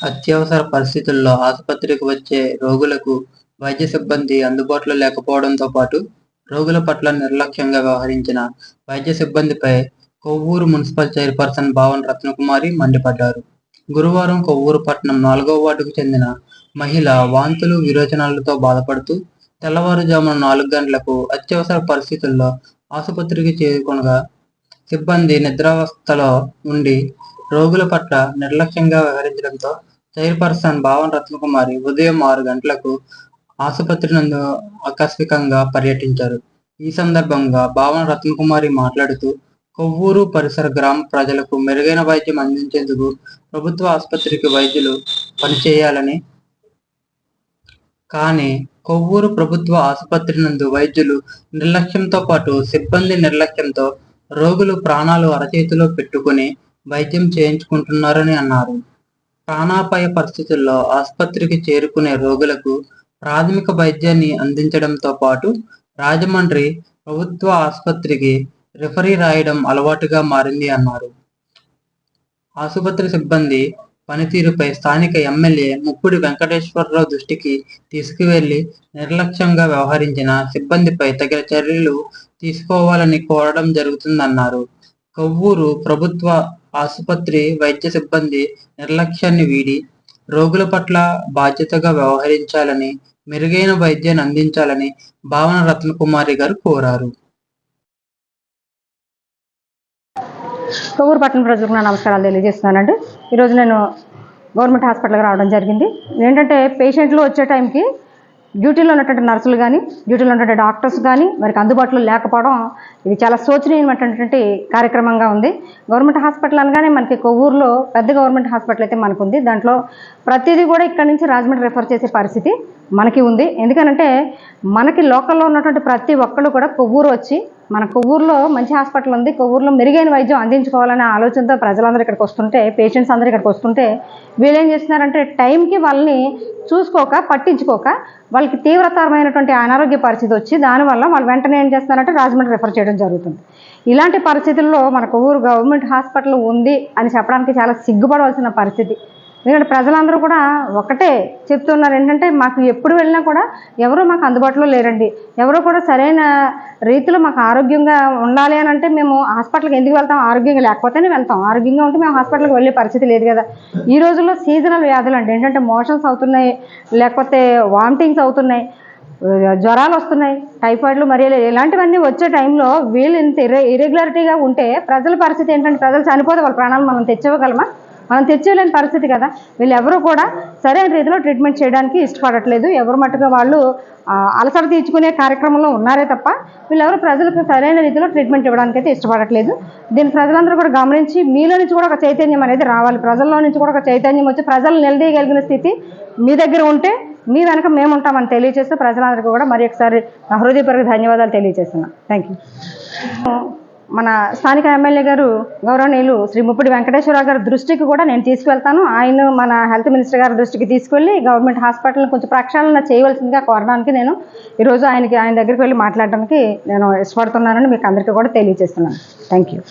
అత్యవసర పరిస్థితుల్లో ఆసుపత్రికి వచ్చే రోగులకు వైద్య సిబ్బంది అందుబాటులో లేకపోవడంతో పాటు రోగుల పట్ల నిర్లక్ష్యంగా వ్యవహరించిన వైద్య సిబ్బందిపై కొవ్వూరు మున్సిపల్ చైర్పర్సన్ భావన్ రత్నకుమారి మండిపడ్డారు. గురువారం కొవ్వూరు పట్టణం నాలుగో వార్డుకు చెందిన మహిళ వాంతులు విరోచనాలతో బాధపడుతూ తెల్లవారుజామున నాలుగు గంటలకు అత్యవసర పరిస్థితుల్లో ఆసుపత్రికి చేరుకొనగా సిబ్బంది నిద్రావస్థలో ఉండి రోగుల పట్ల నిర్లక్ష్యంగా వ్యవహరించడంతో చైర్పర్సన్ భావన్ రత్నకుమారి ఉదయం ఆరు గంటలకు ఆసుపత్రి నందు ఆకస్మికంగా పర్యటించారు. ఈ సందర్భంగా భావన్ రత్నకుమారి మాట్లాడుతూ కొవ్వూరు పరిసర గ్రామ ప్రజలకు మెరుగైన వైద్యం అందించేందుకు ప్రభుత్వ ఆసుపత్రికి వైద్యులు పనిచేయాలని కానీ కొవ్వూరు ప్రభుత్వ ఆసుపత్రి నందు వైద్యులు నిర్లక్ష్యంతో పాటు సిబ్బంది నిర్లక్ష్యంతో రోగులు ప్రాణాలు అరచేతిలో పెట్టుకుని వైద్యం చేయించుకుంటున్నారని అన్నారు. ప్రాణాపాయ పరిస్థితుల్లో ఆసుపత్రికి చేరుకునే రోగులకు ప్రాథమిక వైద్యాన్ని అందించడంతో పాటు రాజమండ్రి ప్రభుత్వ ఆసుపత్రికి రిఫరీ రాయడం అలవాటుగా మారింది అన్నారు. ఆసుపత్రి సిబ్బంది పనితీరుపై స్థానిక ఎమ్మెల్యే ముప్పుడి వెంకటేశ్వరరావు దృష్టికి తీసుకువెళ్ళి నిర్లక్ష్యంగా వ్యవహరించిన సిబ్బందిపై తగిన చర్యలు తీసుకోవాలని కోరడం జరుగుతుందన్నారు. కొవ్వూరు ప్రభుత్వ ఆసుపత్రి వైద్య సిబ్బంది నిర్లక్ష్యాన్ని వీడి రోగుల పట్ల బాధ్యతగా వ్యవహరించాలని మెరుగైన వైద్యాన్ని అందించాలని భావన రత్నకుమారి గారు కోరారు. కొవ్వూరు పట్టణ ప్రజలకు నా నమస్కారాలు తెలియజేస్తున్నానండి. ఈరోజు నేను గవర్నమెంట్ హాస్పిటల్కి రావడం జరిగింది. ఏంటంటే పేషెంట్లు వచ్చే టైంకి డ్యూటీలో ఉన్నటువంటి నర్సులు కానీ డ్యూటీలో ఉన్నటువంటి డాక్టర్స్ కానీ వారికి అందుబాటులో లేకపోవడం ఇది చాలా శోచనీయమైనటువంటి కార్యక్రమంగా ఉంది. గవర్నమెంట్ హాస్పిటల్ అనగానే మనకి కొవ్వూరులో పెద్ద గవర్నమెంట్ హాస్పిటల్ అయితే మనకు ఉంది దాంట్లో ప్రతిదీ కూడా ఇక్కడ నుంచి రాజమండ్రి రెఫర్ చేసే పరిస్థితి మనకి ఉంది. ఎందుకనంటే మనకి లోకల్లో ఉన్నటువంటి ప్రతి ఒక్కళ్ళు కూడా కొవ్వూరు వచ్చి మన కొవ్వూరులో మంచి హాస్పిటల్ ఉంది. కొవ్వూరులో మెరుగైన వైద్యం అందించుకోవాలనే ఆలోచనతో ప్రజలందరూ ఇక్కడికి వస్తుంటే పేషెంట్స్ అందరూ ఇక్కడికి వస్తుంటే వీళ్ళు ఏం చేస్తున్నారంటే టైంకి వాళ్ళని చూసుకోక పట్టించుకోక వాళ్ళకి తీవ్రతరమైనటువంటి అనారోగ్య పరిస్థితి వచ్చి దానివల్ల వాళ్ళు వెంటనే ఏం చేస్తున్నారంటే రాజమండ్రి రిఫర్ చేయడం జరుగుతుంది. ఇలాంటి పరిస్థితుల్లో మన కొవ్వూరు గవర్నమెంట్ హాస్పిటల్ ఉంది అని చెప్పడానికి చాలా సిగ్గుపడవలసిన పరిస్థితి. ఎందుకంటే ప్రజలందరూ కూడా ఒకటే చెప్తున్నారు ఏంటంటే మాకు ఎప్పుడు వెళ్ళినా కూడా ఎవరో మాకు అందుబాటులో లేరండి. ఎవరో కూడా సరైన రీతిలో మాకు ఆరోగ్యంగా ఉండాలి అని అంటే మేము హాస్పిటల్కి ఎందుకు వెళ్తాం? ఆరోగ్యంగా లేకపోతేనే వెళ్తాం. ఆరోగ్యంగా ఉంటే మేము హాస్పిటల్కి వెళ్ళే పరిస్థితి లేదు కదా. ఈ రోజుల్లో సీజనల్ వ్యాధులు అండి. ఏంటంటే మోషన్స్ అవుతున్నాయి లేకపోతే వామిటింగ్స్ అవుతున్నాయి జ్వరాలు వస్తున్నాయి టైఫాయిడ్లు మరి ఇలాంటివన్నీ వచ్చే టైంలో వీళ్ళు ఇంత ఇరె ఇరెగ్యులారిటీగా ఉంటే ప్రజల పరిస్థితి ఏంటంటే ప్రజలు చనిపోతే వాళ్ళ ప్రాణాలు మనం తెచ్చుకోగలమా మనం తెచ్చేయలేని పరిస్థితి కదా. వీళ్ళెవరూ కూడా సరైన రీతిలో ట్రీట్మెంట్ చేయడానికి ఇష్టపడట్లేదు. ఎవరు మట్టుగా వాళ్ళు అలసట తీర్చుకునే కార్యక్రమంలో ఉన్నారే తప్ప వీళ్ళెవరు ప్రజలకు సరైన రీతిలో ట్రీట్మెంట్ ఇవ్వడానికి అయితే ఇష్టపడట్లేదు. దీన్ని ప్రజలందరూ కూడా గమనించి మీలో నుంచి కూడా ఒక చైతన్యం అనేది రావాలి. ప్రజల్లో నుంచి కూడా ఒక చైతన్యం వచ్చి ప్రజలు నిలదీయగలిగిన స్థితి మీ దగ్గర ఉంటే మీ వెనక మేముంటామని తెలియజేస్తూ ప్రజలందరికీ కూడా మరి ఒకసారి హృదయపూర్వక ధన్యవాదాలు తెలియజేస్తున్నాం థ్యాంక్ యూ మన స్థానిక ఎమ్మెల్యే గారు గౌరవనీయులు శ్రీ ముప్పటి వెంకటేశ్వర గారి దృష్టికి కూడా నేను తీసుకువెళ్తాను. ఆయన మన హెల్త్ మినిస్టర్ గారి దృష్టికి తీసుకెళ్ళి గవర్నమెంట్ హాస్పిటల్ని కొంచెం ప్రక్షాళన చేయవలసిందిగా కోరడానికి నేను ఈరోజు ఆయనకి ఆయన దగ్గరికి వెళ్ళి మాట్లాడడానికి నేను ఇష్టపడుతున్నానని మీకు అందరికీ కూడా తెలియజేస్తున్నాను. Thank you